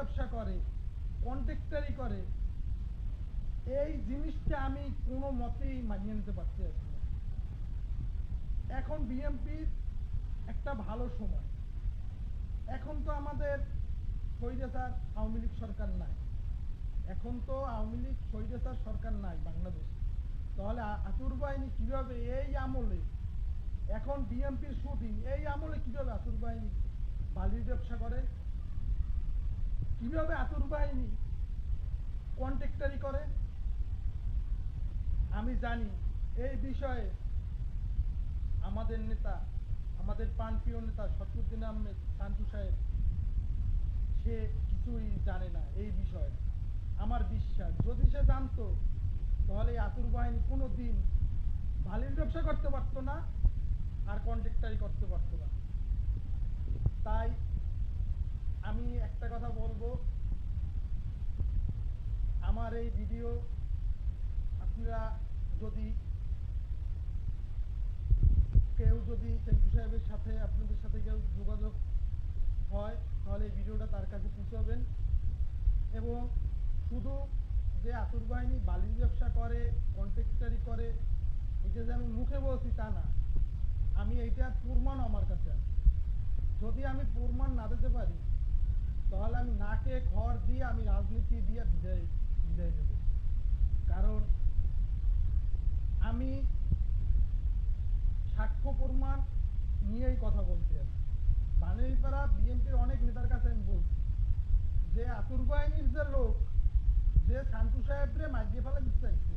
ব্যবসা করে কন্ট্রাক্টারি করে, এই জিনিসটা আমি কোনো মতেই মানিয়ে নিতে পারছি এখন বিএমপির একটা ভালো সময়। এখন তো আমাদের স্বৈরাচার আওয়ামী লীগ সরকার নাই। এখন তো আওয়ামী লীগ স্বৈরাচার সরকার নাই বাংলাদেশে। তাহলে আতুর বাহিনী কীভাবে এই আমলে, এখন বিএমপির শুটিং, এই আমলে কীভাবে আতুর বাহিনী বালির ব্যবসা করে? কীভাবে আতুর বাহিনী কন্ট্রাক্টারি করে? আমি জানি এই বিষয়ে আমাদের নেতা, আমাদের প্রাণপ্রিয় নেতা শতরুদ্দিন আহমেদ শান্তু সাহেব, সে কিছুই জানে না এই বিষয়ে। আমার বিশ্বাস, যদি সে জানতো, তাহলে আতুর বাহিনী কোনো দিন বালির ব্যবসা করতে পারতো না আর কন্ট্রাক্টারি করতে পারতো না। তাই আমি একটা কথা বলব। আমার এই ভিডিও আপনারা যদি কেউ যদি সেন্টু সাহেবের সাথে, আপনাদের সাথে কেউ যোগাযোগ হয়, তাহলে এই ভিডিওটা তার কাছে পৌঁছাবেন। এবং শুধু যে আতুর বাহিনী বালির ব্যবসা করে, কন্ট্রাক্টারি করে, এটা যে আমি মুখে বলছি তা না। আমি এইটার প্রমাণ আমার কাছে যদি আমি প্রমাণ না দিতে পারি তাহলে আমি নাকে খড় দিয়ে আমি রাজনীতি দিয়ে বিদায় বিদায় নেব। কারণ আমি সাক্ষ্য প্রমাণ নিয়েই কথা বলতে আছি বানেরপাড়া বিএনপির অনেক নেতার কাছে আমি বলছি যে, আতুর বাহিনীর যে লোক, যে শান্তু সাহেবরে মারিয়ে ফেলা দিতে চাইছে,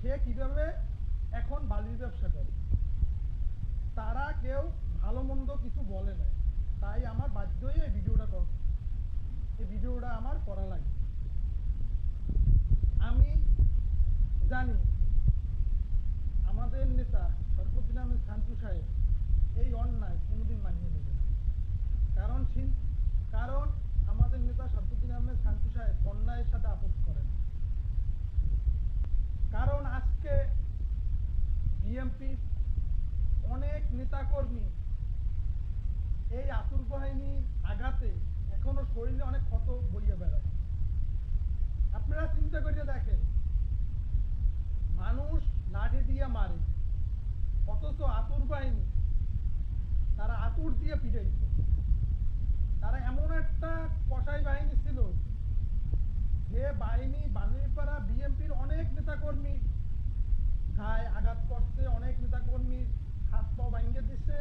সে কীভাবে এখন বালির ব্যবসা করে? তারা কেউ ভালো মন্দ কিছু বলে নাই। তাই আমার বাধ্য হয়ে এই ভিডিওটা কর। এই ভিডিওটা আমার করা লাগে আমি জানি আমাদের নেতা সর্বদিন আহমেদ শান্তু সাহেব এই অন্যায় কোনোদিন মানিয়ে নেবে না। কারণ কারণ আমাদের নেতা সর্বদিন আহমেদ শান্তু সাহেব অন্যায়ের সাথে আপোষ করেন। কারণ আজকে বিএমপি অনেক নেতাকর্মী এই আতুর বাহিনীর আঘাতে এখনও শরীরে অনেক ক্ষত বইয়ে বেড়ায়। আপনারা চিন্তা করে দেখেন, মানুষ লাঠি দিয়ে মারে, অথচ আতুর বাহিনী তারা আতুর দিয়ে পিটাইছে তারা এমন একটা কসাই বাহিনী ছিল যে বাহিনী বানিরপাড়া বিএমপির অনেক নেতাকর্মী গায়ে আঘাত করছে, অনেক নেতাকর্মী হাত পা ভাঙ্গে দিচ্ছে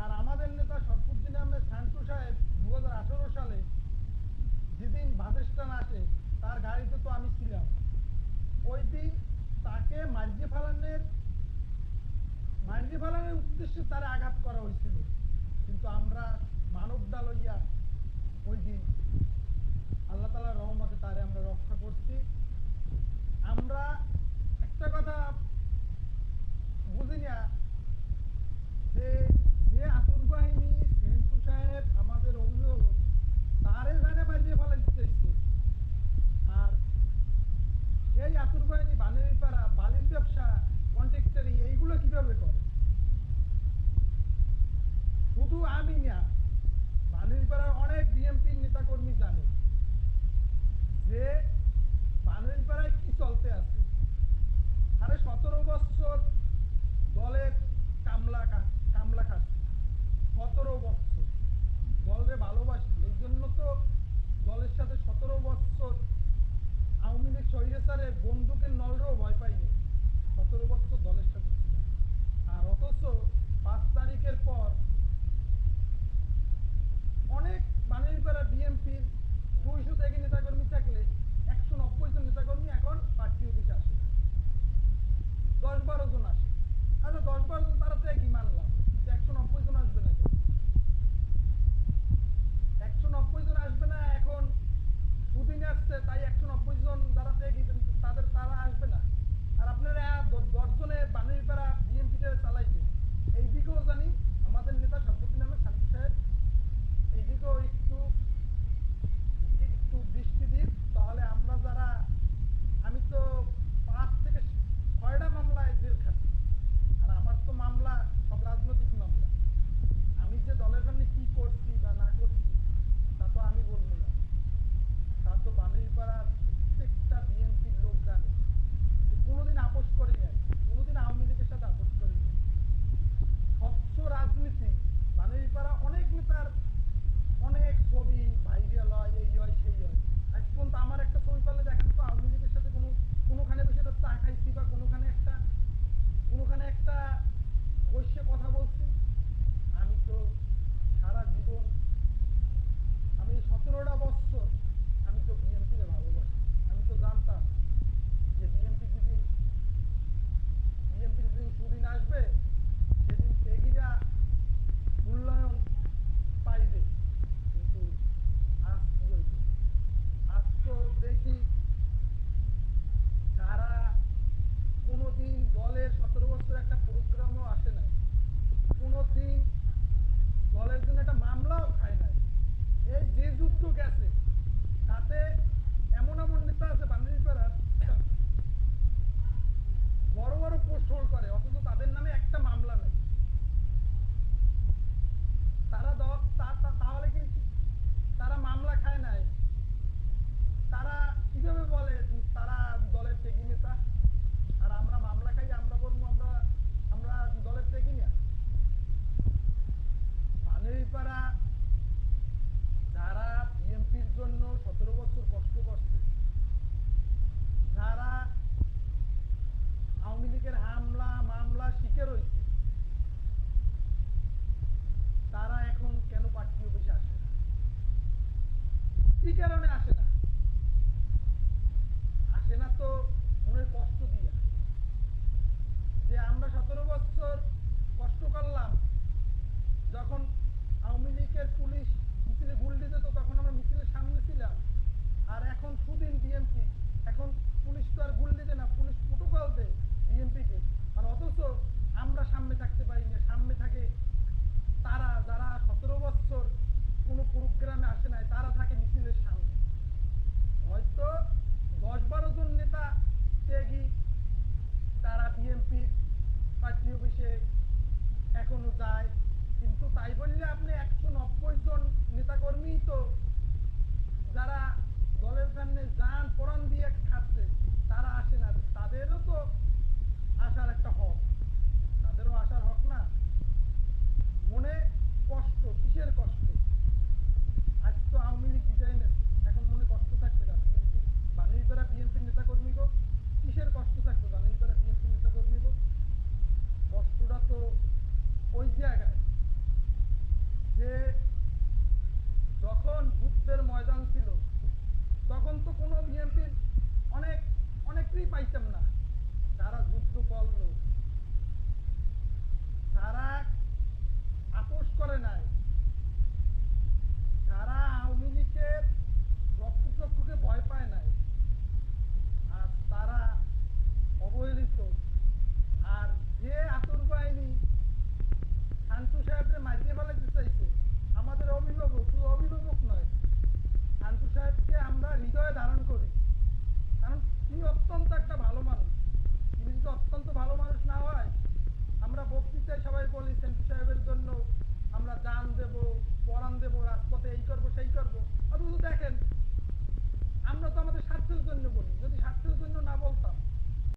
আর আমাদের নেতা শরফুদ্দিন আহমেদ শান্তু সাহেব দু হাজার আঠেরো সালে যেদিন বাদেশটান আসে, তার গাড়িতে তো আমি ছিলাম। ওই দিন তাকে মারিয়ে ফেলানোর মারিয়ে ফালানের উদ্দেশ্যে তারা আঘাত করা হয়েছিল। কিন্তু আমরা মানব ডাল হইয়া ওই দিন আল্লাহ তালার রহমতে তারে আমরা রক্ষা করছি আমরা একটা কথা বুঝি না যে যে আতুর বাহিনী সেন্টু সাহেব আমাদের অভিযোগ তারে জানে বাজিয়ে ফেলা দিতেছে আর এই আতুর বাহিনী বানের পাড়া বালির ব্যবসা কন্ট্রাক্টারি এইগুলো কীভাবে করে? শুধু আমি না অনেক নেতাকর্মী জানে যে কি চলতে আছে। আরে সতেরো বছর দলের কামলা কামলা খাচ্ছি। সতেরো বছর। দলরে ভালোবাসি, এই জন্য তো দলের সাথে সতেরো বছর আওয়ামী লীগ স্বৈরাচারের বন্দুকের নলরেও ভয় পাইনি। সতেরো বছর দলের সাথে ছিলেন আর অথচ পাঁচ তারিখের পর হোল্ড করে, অথচ তাদের নামে একটা মামলা নেই। তারা তাহলে কি তারা মামলা খায় নাই। তারা কীভাবে বলে? তারা দলের টেকি নেতা। quero, né? কোনো প্রোগ্রামে আসে নাই, তারা থাকে মিছিলের সামনে। হয়তো দশ বারো জন নেতা, ত্যাগী, তারা বিএনপির পার্টি অফিসে এখনও যায়। কিন্তু তাই বললে আপনি একশো নব্বই জন নেতাকর্মী তো যারা দলের সামনে যান পরাণ দিয়ে খাচ্ছে তারা আসে না তাদেরও তো আসার একটা হক তাদেরও আসার হক না মনে কষ্ট কিসের কষ্ট আজ তো আওয়ামী লীগ বিজয় নেছে এখন মনে কষ্ট থাকবে না বিএনপি বাণিজ্যরা বিএনপির নেতা কর্মী গো কিসের কষ্ট থাকতো জানেন তারা কোন চিন্তা করে নিত কষ্টটা তো ওই জায়গায় যে যখন ভূতের ময়দান ছিল, তখন তো কোনো বিএনপির অনেক অনেকেই পাইতাম না। তারা যুদ্ধ করল তারা আপোষ করে নাই যারা আওয়ামী লীগের রক্তচক্ষুকে ভয় পায় নাই আর তারা অবহেলিত আর যে আতর বাহিনী শান্তু সাহেবকে মারিয়ে ফেলাতে চাইছে আমাদের অভিভাবক শুধু অভিভাবক নয় শান্তু সাহেবকে আমরা হৃদয়ে ধারণ করি কারণ তিনি অত্যন্ত একটা ভালো মানুষ তিনি যদি অত্যন্ত ভালো মানুষ না হয় আমরা বক্তৃতায় সবাই বলি শান্তু সাহেবের জন্য আমরা দান দেব পরাণ দেব, রাজপথে এই করব, সেই করব। অথচ দেখেন, আমরা তো আমাদের স্বার্থের জন্য বলি। যদি স্বার্থের জন্য না বলতাম